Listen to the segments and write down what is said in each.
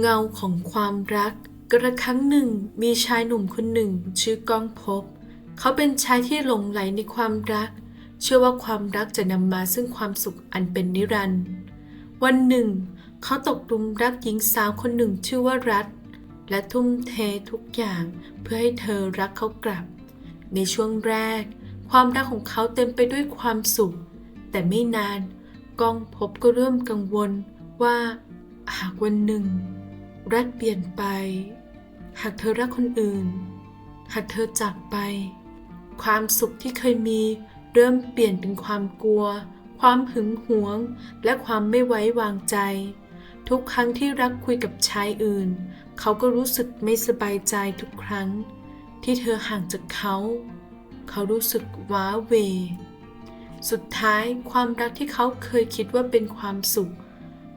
เงาของความรัก กระครั้งหนึ่งมีชายหนุ่มคนหนึ่งชื่อก้องภพบ เขาเป็นชายที่หลงไหลในความรัก เชื่อว่าความรักจะนำมาซึ่งความสุขอันเป็นนิรันดร์วันหนึ่ง เขาตกหลุมรักหญิงสาวคนหนึ่งชื่อว่ารัฐ และทุ่มเททุกอย่างเพื่อให้เธอรักเขากลับ ในช่วงแรก ความรักของเขาเต็มไปด้วยความสุข แต่ไม่นานก้องพบก็เริ่มกังวลว่าหากวันหนึ่ง รัฐเปลี่ยนไป หากเธอรักคนอื่น หากเธอจากไป ความสุขที่เคยมีเริ่มเปลี่ยนเป็นความกลัว ความหึงหวง และความไม่ไว้วางใจ ทุกครั้งที่รักคุยกับชายอื่น เขาก็รู้สึกไม่สบายใจทุกครั้ง ที่เธอห่างจากเขา เขารู้สึกว้าเว สุดท้ายความรักที่เขาเคยคิดว่าเป็นความสุข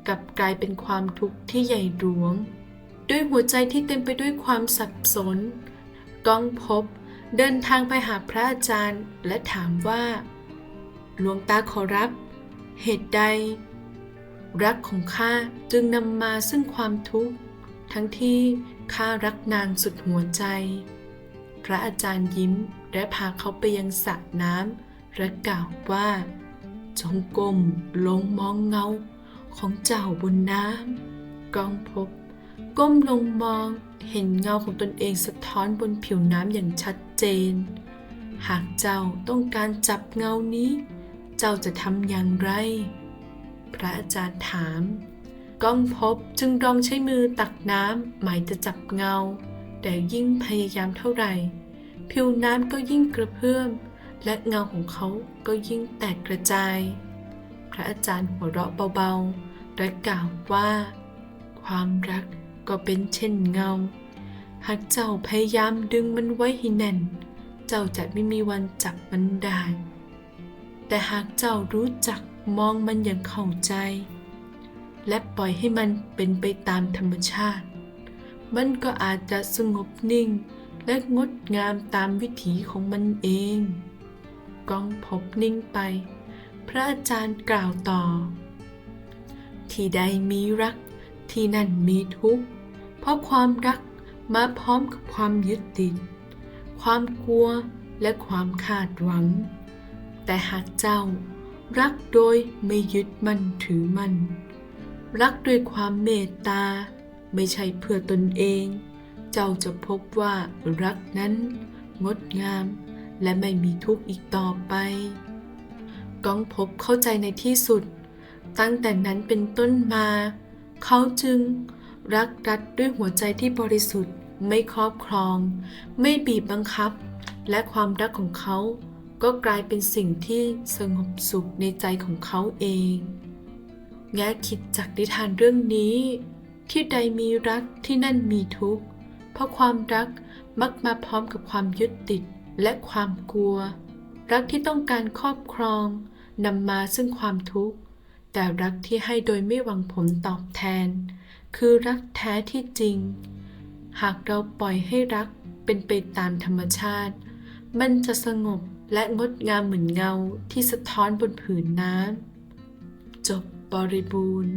กลับกลายเป็นความทุกข์ที่ใหญ่หลวง ด้วยหัวใจที่เต็มไปด้วยความสับสน ก้องพบ เดินทางไปหาพระอาจารย์ และถามว่า หลวงตาขอรับ เหตุใด รักของข้าจึงนำมาซึ่งความทุกข์ ทั้งที่ข้ารักนางสุดหัวใจ พระอาจารย์ยิ้มและพาเขาไปยังสระน้ำและกล่าวว่า จงก้มลงมองเงาของเจ้าบนน้ำก้องพบ ก้มลงมองเห็นเงาของตนเองสะท้อนบนผิวน้ำอย่างชัดเจน หากเจ้าต้องการจับเงานี้ เจ้าจะทำอย่างไร พระอาจารย์ถาม ก้องพบจึงลองใช้มือตักน้ำหมายจะจับเงา แต่ยิ่งพยายามเท่าไหร่ ผิวน้ำก็ยิ่งกระเพื่อม และเงาของเขาก็ยิ่งแตกกระจาย พระอาจารย์หัวเราะเบาๆและกล่าวว่า ความรัก ก็เป็นเช่นเงา หากเจ้าพยายามดึงมันไว้ให้แน่น เจ้าจะไม่มีวันจับมันได้ แต่หากเจ้ารู้จักมองมันอย่างเข้าใจ และปล่อยให้มันเป็นไปตามธรรมชาติ มันก็อาจจะสงบนิ่งและงดงามตามวิถีของมันเอง กองพบนิ่งไป พระอาจารย์กล่าวต่อ ที่ใดมีรักที่นั่นมีทุกข์ เพราะความรักมาพร้อมกับความยึดติด ความกลัวและความคาดหวัง แต่หากเจ้ารักโดยไม่ยึดมั่นถือมั่น รักด้วยความเมตตา ไม่ใช่เพื่อตนเอง เจ้าจะพบว่ารักนั้น งดงาม และไม่มีทุกข์อีกต่อไป ก้องพบเข้าใจในที่สุด ตั้งแต่นั้นเป็นต้นมา เขาจึง รักรัดด้วยหัวใจที่บริสุทธิ์ ไม่ครอบครอง ไม่บีบบังคับ และความรักของเขา ก็กลายเป็นสิ่งที่สงบสุขในใจของเขาเอง แง่คิดจากนิทานเรื่องนี้ ที่ใดมีรักที่นั่นมีทุกข์ เพราะความรักมักมาพร้อมกับความยึดติดและความกลัว รักที่ต้องการครอบครองนำมาซึ่งความทุกข์ แต่รักที่ให้โดยไม่หวังผลตอบแทน คือรักแท้ที่จริง หากเราปล่อยให้รักเป็นไปตามธรรมชาติ มันจะสงบและงดงามเหมือนเงาที่สะท้อนบนผืนน้ำจบบริบูรณ์